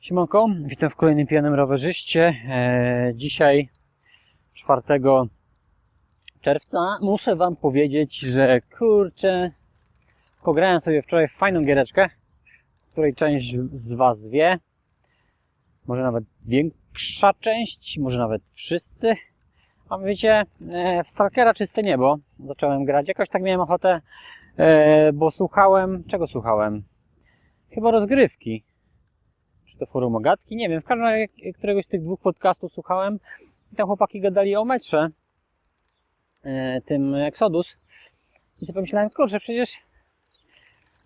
Siemanko, witam w kolejnym pijanym rowerzyście. E, dzisiaj 4 czerwca muszę Wam powiedzieć, że kurczę, pograłem sobie wczoraj w fajną giereczkę, której część z Was wie. Może nawet większa część, może nawet wszyscy. A wiecie, e, w Stalkera czyste niebo zacząłem grać. Jakoś tak miałem ochotę, bo słuchałem, czego słuchałem? Chyba rozgrywki. Czy to forum ogatki? Nie wiem. W każdym razie któregoś z tych dwóch podcastów słuchałem i tam chłopaki gadali o metrze, e, tym Exodus. I sobie pomyślałem, kurczę, przecież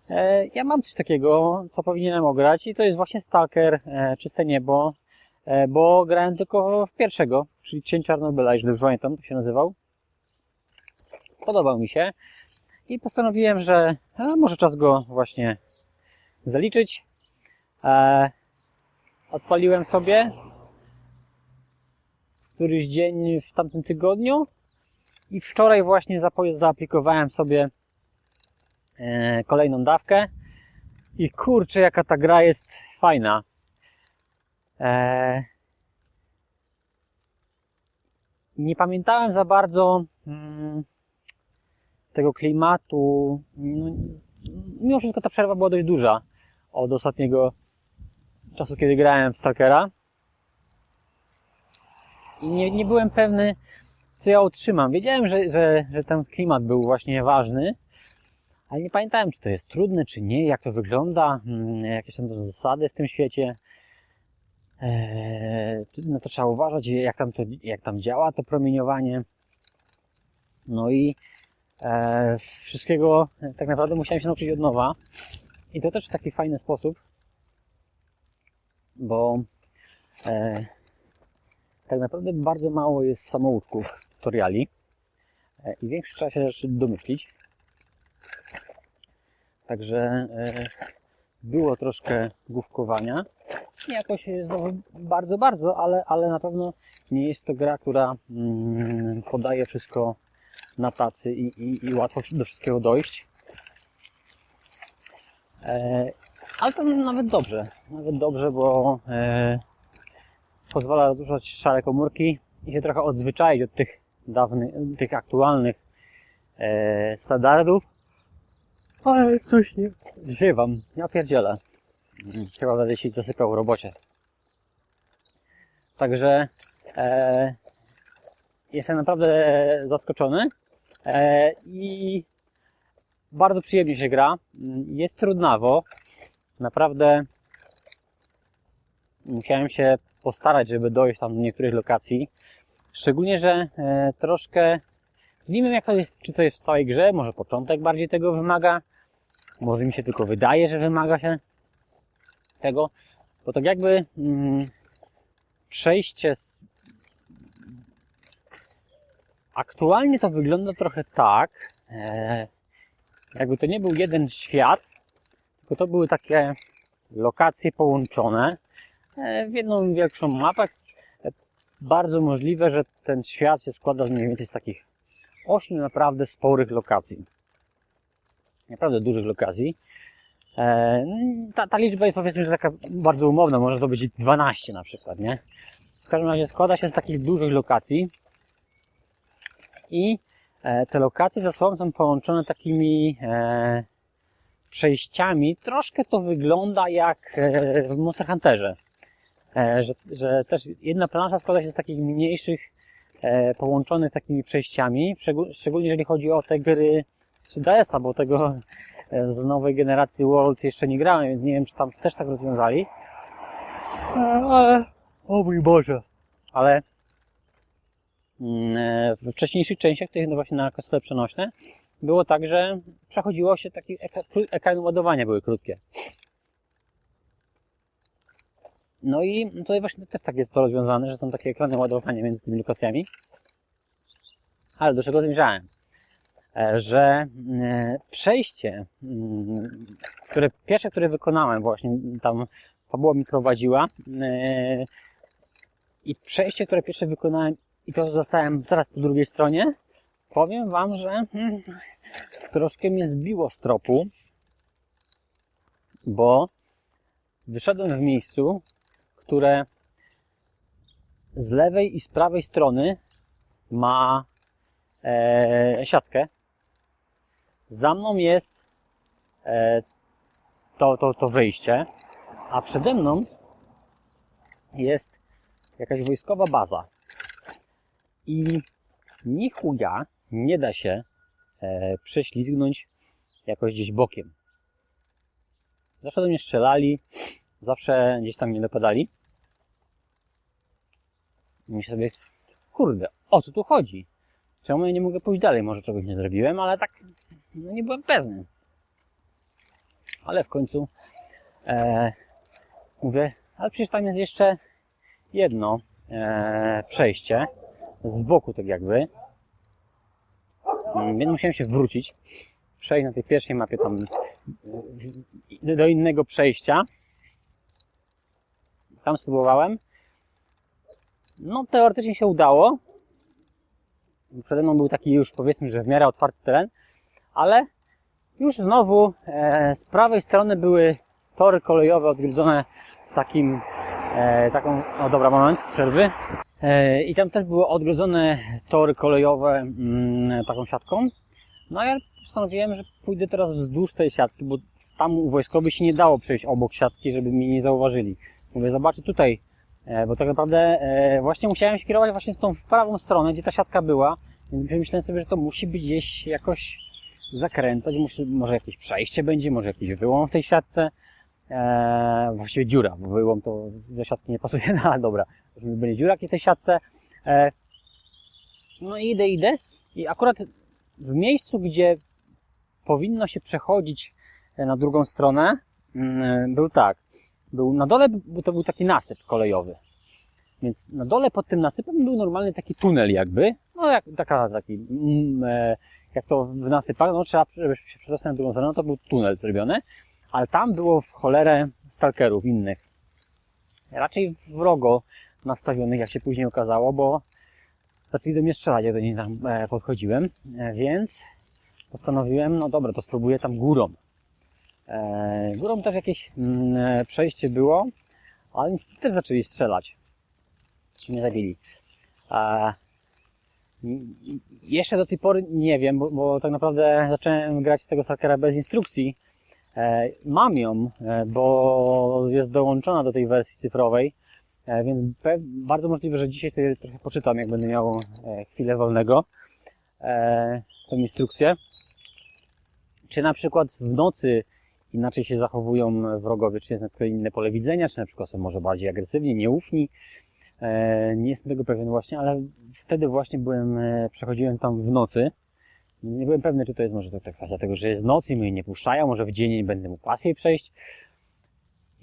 e, ja mam coś takiego, co powinienem ograć i to jest właśnie Stalker, e, Czyste Niebo, e, bo grałem tylko w pierwszego, czyli Cień Czarnobyla, jeśli dobrze pamiętam, to się nazywał. Podobał mi się i postanowiłem, że może czas go właśnie zaliczyć. E, odpaliłem sobie któryś dzień w tamtym tygodniu i wczoraj właśnie zaaplikowałem sobie e, kolejną dawkę i kurczę jaka ta gra jest fajna. E, nie pamiętałem za bardzo mm, tego klimatu. No, mimo wszystko ta przerwa była dość duża od ostatniego czasu, kiedy grałem w Stalkera. I nie, nie byłem pewny, co ja utrzymam. Wiedziałem, że, że, że ten klimat był właśnie ważny, ale nie pamiętałem, czy to jest trudne, czy nie, jak to wygląda, mm, jakie są to zasady w tym świecie. Eee, no to trzeba uważać, jak tam, to, jak tam działa to promieniowanie. No i e, wszystkiego tak naprawdę musiałem się nauczyć od nowa. I to też w taki fajny sposób, bo e, tak naprawdę bardzo mało jest samouczków, tutoriali e, i większość trzeba się rzeczy domyślić. Także e, było troszkę główkowania. Nie jakoś znowu bardzo, bardzo, ale, ale na pewno nie jest to gra, która mm, podaje wszystko na tacy i, i, i łatwo do wszystkiego dojść. E, ale to nawet dobrze, nawet dobrze, bo e, pozwala rozruszać szare komórki i się trochę odzwyczaić od tych dawnych, tych aktualnych e, standardów. Ale coś nie ziewam, ja pierdzielę. Mm, Chyba będę się zasypał w robocie. Także e, jestem naprawdę zaskoczony i bardzo przyjemnie się gra. Jest trudnawo. Naprawdę musiałem się postarać, żeby dojść tam do niektórych lokacji. Szczególnie, że e, troszkę nie wiem jak to jest, czy to jest w całej grze, może początek bardziej tego wymaga, może mi się tylko wydaje, że wymaga się tego, bo tak jakby mm, przejście z... aktualnie to wygląda trochę tak, e, jakby to nie był jeden świat, tylko to były takie lokacje połączone e, w jedną większą mapę. E, Bardzo możliwe, że ten świat się składa z mniej więcej z takich ośmiu naprawdę sporych lokacji. Naprawdę dużych lokacji. Ta, ta liczba jest powiedzmy, że taka bardzo umowna, może to być 12 na przykład, nie? W każdym razie składa się z takich dużych lokacji i e, te lokacje ze sobą są połączone takimi e, przejściami. Troszkę to wygląda jak e, w Monster Hunterze. Że, że też jedna plansza składa się z takich mniejszych, połączonych takimi przejściami. Szczegól, szczególnie jeżeli chodzi o te gry 3DS-a, bo tego z nowej generacji World jeszcze nie grałem, więc nie wiem, czy tam też tak rozwiązali. Ale, o mój Boże. Ale mm, e, we wcześniejszych częściach, tych no właśnie na konsole przenośne, było tak, że przechodziło się takie ekra- ekrany ładowania były krótkie. No i tutaj właśnie też tak jest to rozwiązane, że są takie ekrany ładowania między tymi lokacjami. Ale do czego zmierzałem? E, Że e, przejście, mm, które pierwsze, które wykonałem właśnie tam fabuła mi prowadziła i przejście, które pierwsze wykonałem i to zostałem zaraz po drugiej stronie, powiem Wam, że mm, troszkę mnie zbiło z tropu, bo wyszedłem w miejscu, które z lewej i z prawej strony ma e, siatkę. Za mną jest e, to, to, to wyjście, a przede mną jest jakaś wojskowa baza. I ni nie da się e, prześlizgnąć jakoś gdzieś bokiem. Zawsze do mnie strzelali, zawsze gdzieś tam mnie dopadali. I myślę sobie, kurde, o co tu chodzi? Czemu ja nie mogę pójść dalej? Może czegoś nie zrobiłem, ale tak no nie byłem pewny. Ale w końcu e, mówię, ale przecież tam jest jeszcze jedno e, przejście z boku tak jakby. Mm, Więc musiałem się wrócić, przejść na tej pierwszej mapie tam e, do innego przejścia. Tam spróbowałem. No teoretycznie się udało. Przede mną był taki już powiedzmy, że w miarę otwarty teren, ale już znowu e, z prawej strony były tory kolejowe odgryzione takim, e, taką, o dobra moment, przerwy. E, I tam też były odgrodzone tory kolejowe mm, taką siatką. No ja postanowiłem, że pójdę teraz wzdłuż tej siatki, bo tam u wojskowych się nie dało przejść obok siatki, żeby mnie nie zauważyli. Mówię, zobaczę tutaj, e, bo tak naprawdę e, właśnie musiałem się kierować właśnie z tą w prawą stronę, gdzie ta siatka była, więc myślałem sobie, że to musi być gdzieś jakoś zakręcać, może jakieś przejście będzie, może jakiś wyłom w tej siatce, e, właściwie dziura, bo wyłom to do siatki nie pasuje, no ale dobra, żeby byli dziuraki tej siatce. E, no i idę, idę i akurat w miejscu, gdzie powinno się przechodzić e, na drugą stronę, mm, był tak, był na dole, to był taki nasyp kolejowy. Więc na dole pod tym nasypem był normalny taki tunel jakby, no jak taka, taki, mm, e, jak to w nasypach, no trzeba, żeby się przedostać na drugą stronę, no to był tunel zrobiony, ale tam było w cholerę stalkerów innych. Raczej wrogo nastawionych, jak się później okazało, bo zaczęli do mnie strzelać, jak do nich tam e, podchodziłem, e, więc postanowiłem, no dobra, to spróbuję tam górą. E, górą też jakieś mm, przejście było, ale oni też zaczęli strzelać. Się nie zabili. Jeszcze do tej pory nie wiem, bo, bo tak naprawdę zacząłem grać tego Stalkera bez instrukcji. Mam ją, bo jest dołączona do tej wersji cyfrowej, więc pe- bardzo możliwe, że dzisiaj sobie trochę poczytam, jak będę miał e, chwilę wolnego, e, tę instrukcję. Czy na przykład w nocy inaczej się zachowują wrogowie, czy jest na przykład inne pole widzenia, czy na przykład są może bardziej agresywni, nieufni. E, nie jestem tego pewien właśnie, ale wtedy właśnie byłem, e, przechodziłem tam w nocy. Nie byłem pewny, czy to jest może tak kwestia tego, że jest noc i mnie nie puszczają, może w dzień będę mógł łatwiej przejść.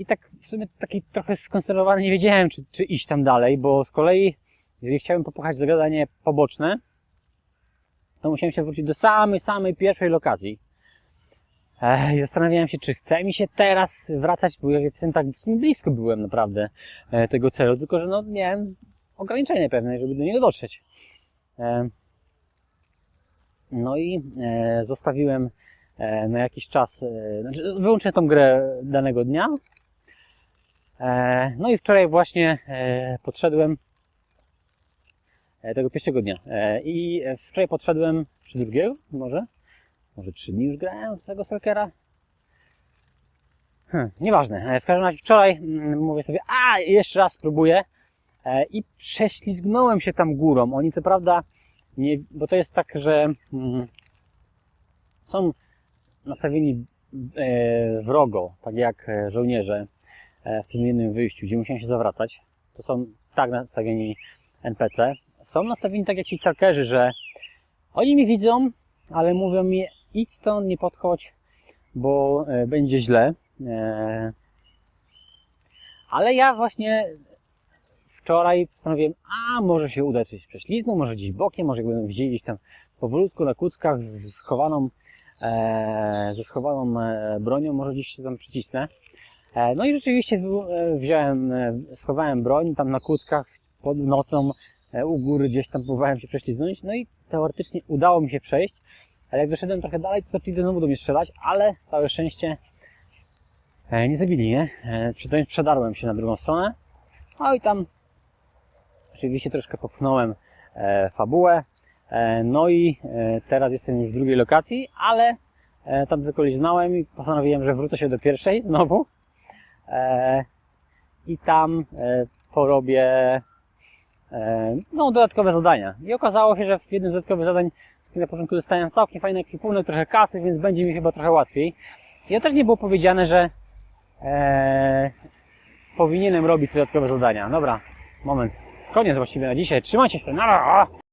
I tak w sumie taki trochę skonserwowany nie wiedziałem, czy, czy iść tam dalej, bo z kolei, jeżeli chciałem popychać zagadanie poboczne, to musiałem się wrócić do samej, samej pierwszej lokacji. I zastanawiałem się, czy chce mi się teraz wracać, bo ja jestem tak blisko byłem naprawdę e, tego celu, tylko że no miałem ograniczenie pewne, żeby do niego dotrzeć. E, No i e, zostawiłem na jakiś czas, znaczy wyłączyłem tą grę danego dnia. E, No i wczoraj właśnie e, podszedłem e, tego pierwszego dnia. I wczoraj podszedłem, czy drugiego może? Może trzy dni już grałem z tego Stalkera? Hm, nieważne. W każdym razie wczoraj mm, mówię sobie, a jeszcze raz spróbuję i prześlizgnąłem się tam górą. Oni co prawda, nie, bo to jest tak, że mm, są nastawieni e, wrogo, tak jak żołnierze w tym jednym wyjściu, gdzie musiałem się zawracać. To są tak nastawieni NPC. Są nastawieni tak jak ci stalkerzy, że oni mnie widzą, ale mówią mi idź stąd, nie podchodź, bo e, będzie źle. E, ale ja właśnie wczoraj postanowiłem, a może się uda coś prześlizgnąć, może gdzieś bokiem, może jakby widzieli gdzieś tam powolutku na kuckach z schowaną, e, ze schowaną e, bronią, może gdzieś się tam przycisnę. E, no i rzeczywiście e, wziąłem, e, schowałem broń tam na kuckach pod nocą, u góry gdzieś tam próbowałem się prześlizgnąć, no i teoretycznie udało mi się przejść, ale jak wyszedłem trochę dalej, to zaczęli znowu do mnie strzelać, ale całe szczęście nie zabili, nie? E, przy tym przedarłem się na drugą stronę. No i tam oczywiście troszkę popchnąłem fabułę. No i teraz jestem już w drugiej lokacji, ale tam tylko liznąłem i postanowiłem, że wrócę się do pierwszej znowu. E, I tam e, porobię e, no, dodatkowe zadania. I okazało się, że w jednym z dodatkowych zadań na początku dostałem całkiem fajny ekwipunek, trochę kasy, więc będzie mi chyba trochę łatwiej. Ja też nie było powiedziane, że e, powinienem robić dodatkowe zadania. Dobra, moment. Koniec właściwie na dzisiaj. Trzymajcie się. Nara!